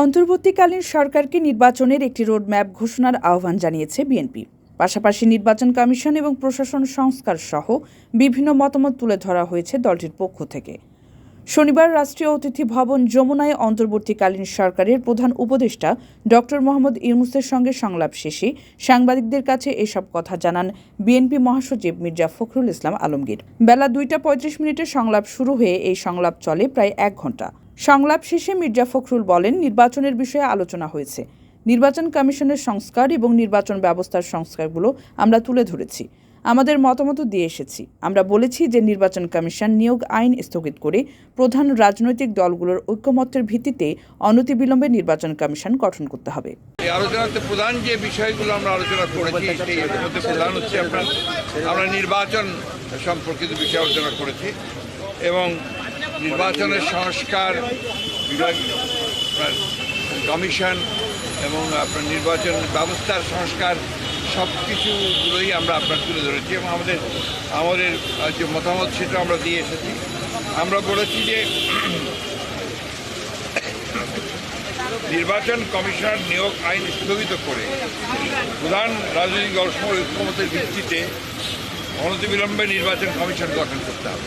অন্তর্বর্তীকালীন সরকারকে নির্বাচনের একটি রোডম্যাপ ঘোষণার আহ্বান জানিয়েছে বিএনপি। পাশাপাশি নির্বাচন কমিশন এবং প্রশাসন সংস্কার সহ বিভিন্ন মতামত তুলে ধরা হয়েছে দলটির পক্ষ থেকে। শনিবার রাষ্ট্রীয় অতিথি ভবন যমুনায় অন্তর্বর্তীকালীন সরকারের প্রধান উপদেষ্টা ডক্টর মোহাম্মদ ইউনুসের সঙ্গে সংলাপ শেষে সাংবাদিকদের কাছে এসব কথা জানান বিএনপি মহাসচিব মির্জা ফখরুল ইসলাম আলমগীর। বেলা দুইটা পঁয়ত্রিশ মিনিটে সংলাপ শুরু হয়ে এই সংলাপ চলে প্রায় এক ঘণ্টা সংলাপ শেষে মির্জা ফখরুল বলেন, নির্বাচনের বিষয়ে আলোচনা হয়েছে। নির্বাচন কমিশনের সংস্কার এবং নির্বাচন ব্যবস্থার সংস্কারগুলো আমরা তুলে ধরেছি। আমাদের মতামত দিয়ে এসেছি। আমরা বলেছি যে নির্বাচন কমিশন নিয়োগ আইন স্থগিত করে প্রধান রাজনৈতিক দলগুলোর ঐক্যমত্যের ভিত্তিতে অনতিবিলম্বে নির্বাচন কমিশন গঠন করতে হবে। আলোচনাতে প্রধান যে বিষয়গুলো আমরা আলোচনা করেছি, সেই মধ্যে প্রধান হচ্ছে আমরা নির্বাচন সম্পর্কিত বিষয় আলোচনা করেছি এবং নির্বাচনের সংস্কার কমিশন এবং আপনার নির্বাচন ব্যবস্থার সংস্কার সব কিছুগুলোই আমরা আপনার তুলে ধরেছি এবং আমাদের আমাদের যে মতামত সেটা আমরা দিয়ে এসেছি। আমরা বলেছি যে নির্বাচন কমিশনার নিয়োগ আইন স্থগিত করে প্রধান রাজনৈতিক দলসমূহ ঐক্যমতের ভিত্তিতে অনতিবিলম্বে নির্বাচন কমিশন গঠন করতে হবে।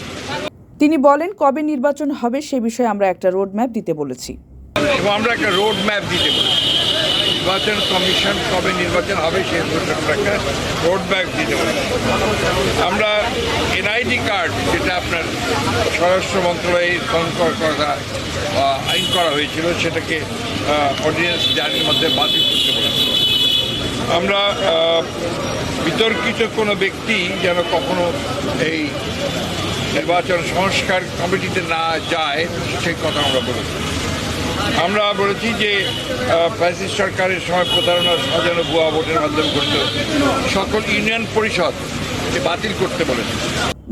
তিনি বলেন, কবে নির্বাচন হবে সে বিষয়ে আমরা একটা রোডম্যাপ দিতে বলেছি। আমরা একটা রোড ম্যাপ দিতে বলেছি। নির্বাচন কমিশন কবে নির্বাচন হবে সে বিষয়ে আমরা একটা রোড ম্যাপ দিতে বলেছি। আমরা এনআইডি কার্ড যেটা আপনার স্বরাষ্ট্র মন্ত্রণালয়ে সংকর করা আইন করা হয়েছিল, সেটাকে অর্ডিন্যান্স জারির মধ্যে বাতিল করতে বলেছি। আমরা বিতর্কিত কোনো ব্যক্তি যেন কখনো এই নির্বাচন সংস্কার কমিটিতে না যায়, সেই কথা আমরা বলেছি। আমরা বলেছি যে ফ্যাসিস্ট সরকারের সময় প্রতারণা সাজানো ভুয়া ভোটের মাধ্যমে করতে সকল ইউনিয়ন পরিষদ বাতিল করতে বলেছে।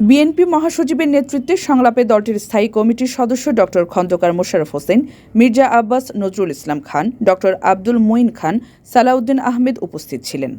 বিএনপি মহাসচিবের নেতৃত্বে সংলাপে দলটির স্থায়ী কমিটির সদস্য ডক্টর খন্দকার মোশারফ হোসেন, মির্জা আব্বাস নজরুল ইসলাম খান, ডক্টর আব্দুল মঈন খান, সালাউদ্দিন আহমেদ উপস্থিত ছিলেন।